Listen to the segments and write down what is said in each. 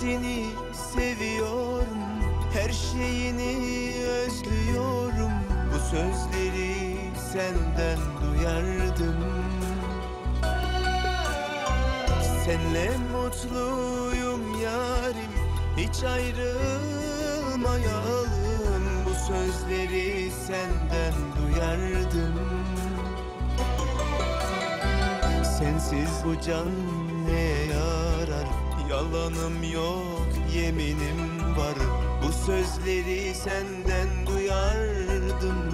seni seviyorum Her şeyini özlüyorum. Bu sözleri senden duyardım. Senle mutluyum yarim Hiç ayrılmayalım. Bu sözleri senden duyardım. Sensiz bu can Yalanım yok yeminim var. Bu sözleri senden duyardım.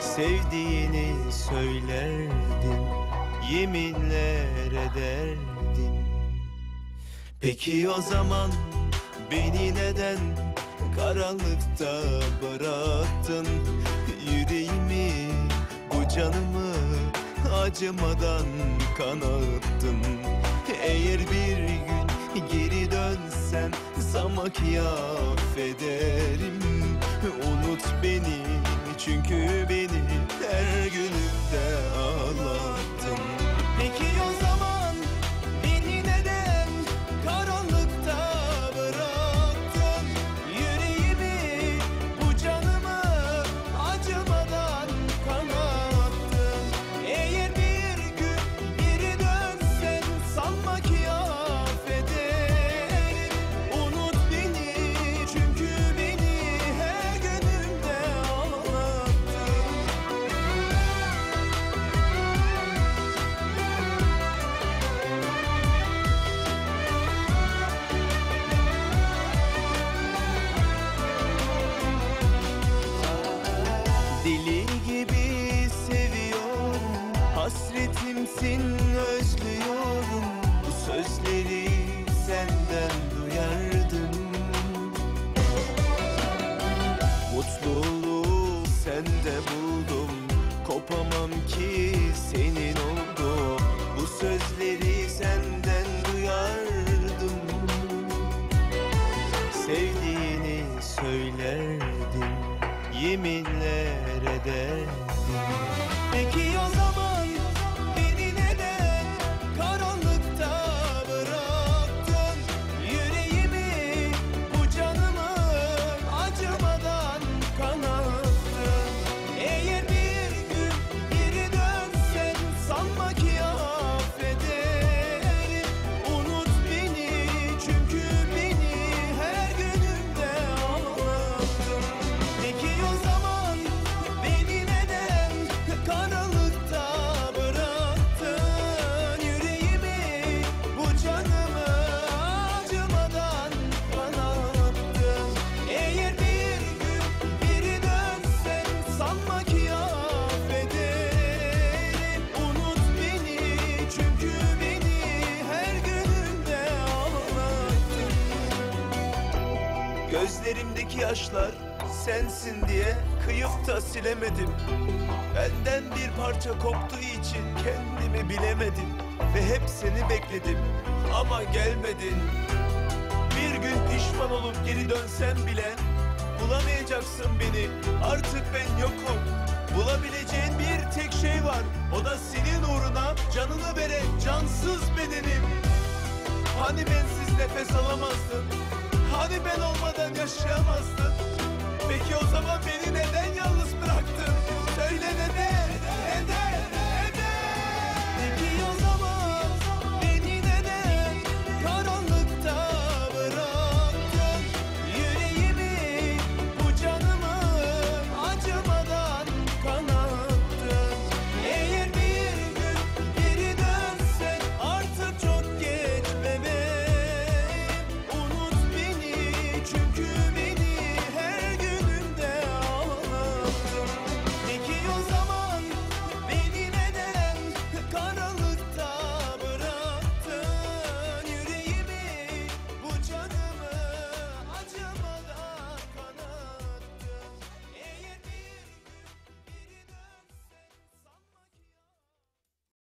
Sevdiğini söylerdin Yeminler ederdin Peki o zaman beni neden karanlıkta bıraktın? Yüreğimi bu canımı acımadan kanattın Eğer bir gün geri dönsen sana affederim. Unut beni çünkü Hasretimsin özlüyorum. Bu sözleri senden duyardım. Mutluluğu sende buldum. Kopamam ki senin oldum Bu sözleri senden duyardım. Sevdiğini söylerdin Yeminler ederdin Peki o zaman Gözlerimdeki yaşlar sensin diye kıyıp da silemedim. Benden bir parça koptuğu için kendimi bilemedim Ve hep seni bekledim ama gelmedin. Bir gün pişman olup geri dönsem bile Bulamayacaksın beni. Artık ben yokum. Bulabileceğin bir tek şey var. O da senin uğruna canını veren cansız bedenim. Hani bensiz nefes alamazdın? Hani ben olmadan yaşayamazdın? Peki o zaman beni neden yalnız bıraktın? Söyle neden?